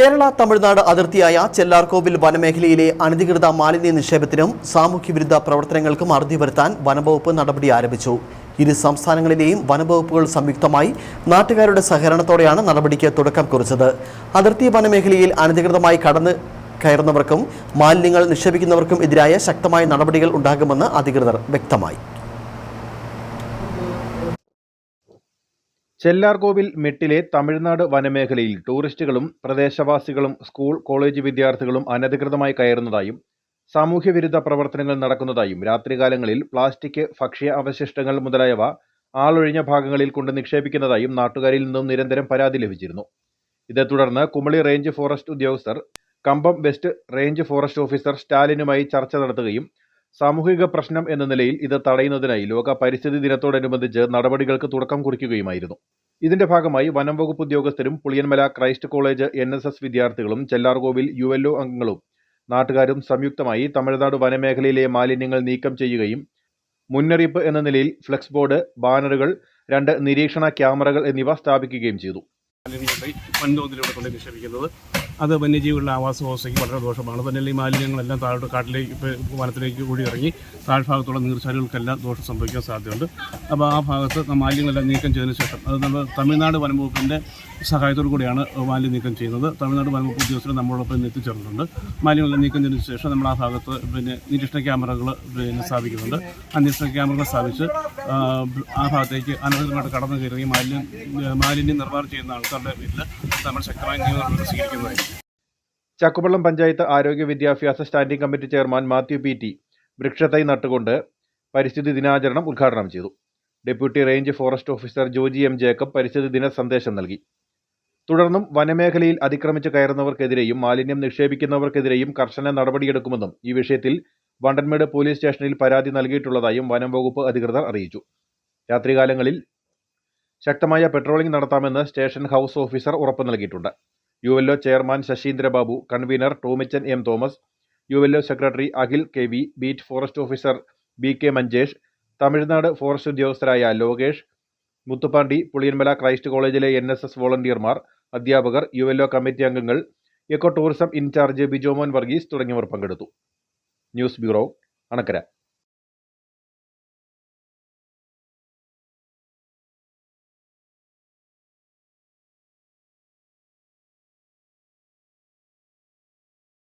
കേരള തമിഴ്നാട് അതിർത്തിയായ ചെല്ലാർകോവിൽ വനമേഖലയിലെ അനധികൃത മാലിന്യ നിക്ഷേപത്തിനും സാമൂഹ്യവിരുദ്ധ പ്രവർത്തനങ്ങൾക്കും അറുതി വരുത്താൻ വനംവകുപ്പ് നടപടി ആരംഭിച്ചു. ഇരു സംസ്ഥാനങ്ങളിലെയും വനംവകുപ്പുകൾ സംയുക്തമായി നാട്ടുകാരുടെ സഹകരണത്തോടെയാണ് നടപടിക്ക് തുടക്കം കുറിച്ചത്. അതിർത്തി വനമേഖലയിൽ അനധികൃതമായി കടന്ന് കയറുന്നവർക്കും മാലിന്യങ്ങൾ നിക്ഷേപിക്കുന്നവർക്കും എതിരായ ശക്തമായ നടപടികൾ ഉണ്ടാകുമെന്ന് അധികൃതർ വ്യക്തമായി. ചെല്ലാർകോവിൽ മെട്ടിലെ തമിഴ്നാട് വനമേഖലയിൽ ടൂറിസ്റ്റുകളും പ്രദേശവാസികളും സ്കൂൾ കോളേജ് വിദ്യാർത്ഥികളും അനധികൃതമായി കയറുന്നതായും സാമൂഹ്യവിരുദ്ധ പ്രവർത്തനങ്ങൾ നടക്കുന്നതായും രാത്രികാലങ്ങളിൽ പ്ലാസ്റ്റിക് ഭക്ഷ്യ അവശിഷ്ടങ്ങൾ മുതലായവ ആളൊഴിഞ്ഞ ഭാഗങ്ങളിൽ കൊണ്ട് നിക്ഷേപിക്കുന്നതായും നാട്ടുകാരിൽ നിന്നും നിരന്തരം പരാതി ലഭിച്ചിരുന്നു. ഇതേ തുടർന്ന് കുമളി റേഞ്ച് ഫോറസ്റ്റ് ഉദ്യോഗസ്ഥർ Cumbum west range forest officer സ്റ്റാലിനുമായി ചർച്ച നടത്തുകയും സാമൂഹിക പ്രശ്നം എന്ന നിലയിൽ ഇത് തടയുന്നതിനായി ലോക പരിസ്ഥിതി ദിനത്തോടനുബന്ധിച്ച് നടപടികൾക്ക് തുടക്കം കുറിക്കുകയുമായിരുന്നു. ഇതിന്റെ ഭാഗമായി വനം വകുപ്പ് ഉദ്യോഗസ്ഥരും Puliyanmala Christ college N S S വിദ്യാർത്ഥികളും ചെല്ലാർകോവിൽ യു എൽ ഒ അംഗങ്ങളും നാട്ടുകാരും സംയുക്തമായി തമിഴ്നാട് വനമേഖലയിലെ മാലിന്യങ്ങൾ നീക്കം ചെയ്യുകയും മുന്നറിയിപ്പ് എന്ന നിലയിൽ ഫ്ലെക്സ് ബോർഡ് ബാനറുകൾ രണ്ട് നിരീക്ഷണ ക്യാമറകൾ എന്നിവ സ്ഥാപിക്കുകയും ചെയ്തു. അത് വന്യജീവികളുടെ ആവാസ വ്യവസ്ഥയ്ക്ക് വളരെ ദോഷമാണ്. തന്നെയല്ല ഈ മാലിന്യങ്ങളെല്ലാം താഴോട്ട് കാട്ടിലേക്ക് വനത്തിലേക്ക് കൂടി ഇറങ്ങി താഴ്ഭാഗത്തുള്ള നീർച്ചാലുകൾക്കെല്ലാം ദോഷം സംഭവിക്കാൻ സാധ്യതയുണ്ട്. അപ്പോൾ ആ ഭാഗത്ത് മാലിന്യങ്ങളെല്ലാം നീക്കം ചെയ്തതിന് ശേഷം അത് നമ്മൾ തമിഴ്നാട് വനംവകുപ്പിന്റെ സഹായത്തോടു കൂടിയാണ് മാലിന്യം നീക്കം ചെയ്യുന്നത്. തമിഴ്നാട് വനംവകുപ്പ് ഉദ്യോഗസ്ഥർ നമ്മളോടൊപ്പം എത്തിച്ചേർന്നിട്ടുണ്ട്. മാലിന്യങ്ങളെല്ലാം നീക്കം ചെയ്തതിന് ശേഷം നമ്മൾ ആ ഭാഗത്ത് പിന്നെ നിരീക്ഷണ ക്യാമറകൾ പിന്നെ സ്ഥാപിക്കുന്നുണ്ട്. ആ നിരീക്ഷണ ക്യാമറകൾ സ്ഥാപിച്ച് ആ, ഭാഗത്തേക്ക് അനധികൃതമായിട്ട് കടന്നു കയറി മാലിന്യം മാലിന്യം നിർമ്മാണം ചെയ്യുന്ന ആൾക്കാരുടെ പേരിൽ നമ്മൾ ശക്തമായി നിയമനടപടി സ്വീകരിക്കുന്നതായിരിക്കും. ചക്കുപള്ളം പഞ്ചായത്ത് ആരോഗ്യ വിദ്യാഭ്യാസ standing committee chairman Mathew P T വൃക്ഷത്തൈ നട്ടുകൊണ്ട് പരിസ്ഥിതി ദിനാചരണം ഉദ്ഘാടനം ചെയ്തു. Deputy range forest officer Joji M Jacob പരിസ്ഥിതി ദിന സന്ദേശം നൽകി. തുടർന്നും വനമേഖലയിൽ അതിക്രമിച്ച് കയറുന്നവർക്കെതിരെയും മാലിന്യം നിക്ഷേപിക്കുന്നവർക്കെതിരെയും കർശന നടപടിയെടുക്കുമെന്നും ഈ വിഷയത്തിൽ വണ്ടൻമേട് പോലീസ് സ്റ്റേഷനിൽ പരാതി നൽകിയിട്ടുള്ളതായും വനം വകുപ്പ് അധികൃതർ അറിയിച്ചു. രാത്രികാലങ്ങളിൽ ശക്തമായ പെട്രോളിംഗ് നടത്താമെന്ന് സ്റ്റേഷൻ ഹൗസ് ഓഫീസർ ഉറപ്പു നൽകിയിട്ടുണ്ട്. U L O chairman Sasheendrababu convener Tomichan M Thomas U L O secretary Akhil K V beat forest officer B K Manjesh Tamil Nadu forest ഉദ്യോഗസ്ഥരായ Lokesh Muthupandi Puliyanmala Christ കോളേജിലെ എൻ എസ് എസ് വോളണ്ടിയർമാർ അധ്യാപകർ U L O committee അംഗങ്ങൾ eco tourism in charge Bijomon Varghese തുടങ്ങിയവർ പങ്കെടുത്തു. News bureau Anakkara.